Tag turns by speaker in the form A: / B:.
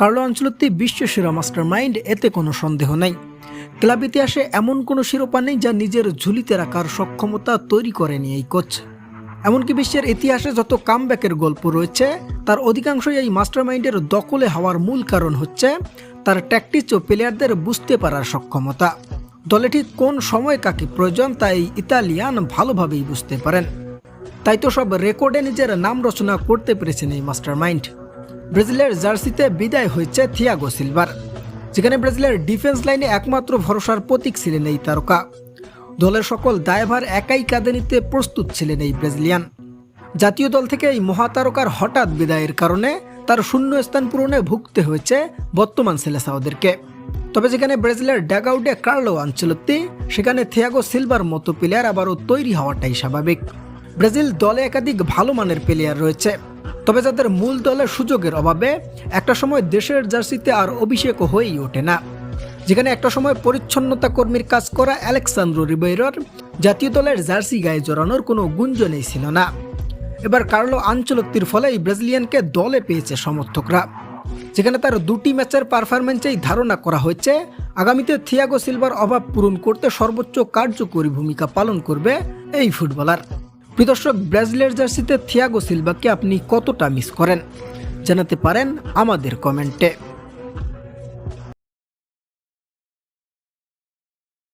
A: Carlo Ancelotti বিশ্বসেরা mastermind এতে কোনো সন্দেহ নেই। ক্লাব ইতিহাসে এমন কোনো শিরোপা নেই যা নিজের ঝুলিতে রাখার সক্ষমতা তৈরি করেনি এই কোচ। এমনকি বিশ্বের ইতিহাসে যত কামব্যাকের গল্প রয়েছে, তার অধিকাংশই এই মাস্টার মাইন্ডের দখলে হওয়ার মূল কারণ হচ্ছে তার ট্যাকটিস ও প্লেয়ারদের বুঝতে পারার সক্ষমতা। দলে ঠিক কোন সময় কাকে প্রয়োজন তা এই ইতালিয়ান ভালোভাবেই বুঝতে পারেন। তাই তো সব রেকর্ডে নিজের নাম রচনা করতে পেরেছেন এই মাস্টার মাইন্ড ব্রাজিলের জার্সিতে বিদায় হয়েছে থিয়াগো সিলভার, যেখানে ব্রাজিলের ডিফেন্স লাইনে একমাত্র ভরসার প্রতীক ছিলেন এই তারকা। দলের সকল দায়ভার একাই কাঁধে নিতে প্রস্তুত ছিলেন এই ব্রাজিলিয়ান। জাতীয় দল থেকে এই মহাতারকার হঠাৎ বিদায়ের কারণে তার শূন্য স্থান পূরণে ভুগতে হয়েছে বর্তমান সেলেসাওদেরকে তবে যেখানে ব্রাজিলের ড্যাগআউটে কার্লো আঞ্চলত্তি সেখানে থিয়াগো সিলভার মতো প্লেয়ার আবারও তৈরি হওয়াটাই স্বাভাবিক। ব্রাজিল দলে একাধিক ভালো মানের প্লেয়ার রয়েছে। তবে যাদের মূল দলের সুযোগের অভাবে একটা সময় দেশের জার্সিতে আর অভিষেক হয়েই ওঠে না। যেখানে একটা সময় পরিচ্ছন্নতা কর্মীর কাজ করা অ্যালেক্সান্দ্রো রিবেরোর জাতীয় দলের জার্সি গায়ে জড়ানোর কোনো গুঞ্জনই ছিল না। এবার কার্লো আঞ্চলক্তির ফলে এই ব্রাজিলিয়ানকে দলে পেয়েছে সমর্থকরা। যেখানে তার দুটি ম্যাচের পারফরমেন্সেই ধারণা করা হয়েছে, আগামীতে থিয়াগো সিলভার অভাব পূরণ করতে সর্বোচ্চ কার্যকরী ভূমিকা পালন করবে এই ফুটবলার। প্রিদর্শক ব্রাজিলের জার্সিতে থিয়াগো সিলভাকে আপনি কতটা মিস করেন? জানাতে পারেন আমাদের কমেন্টে।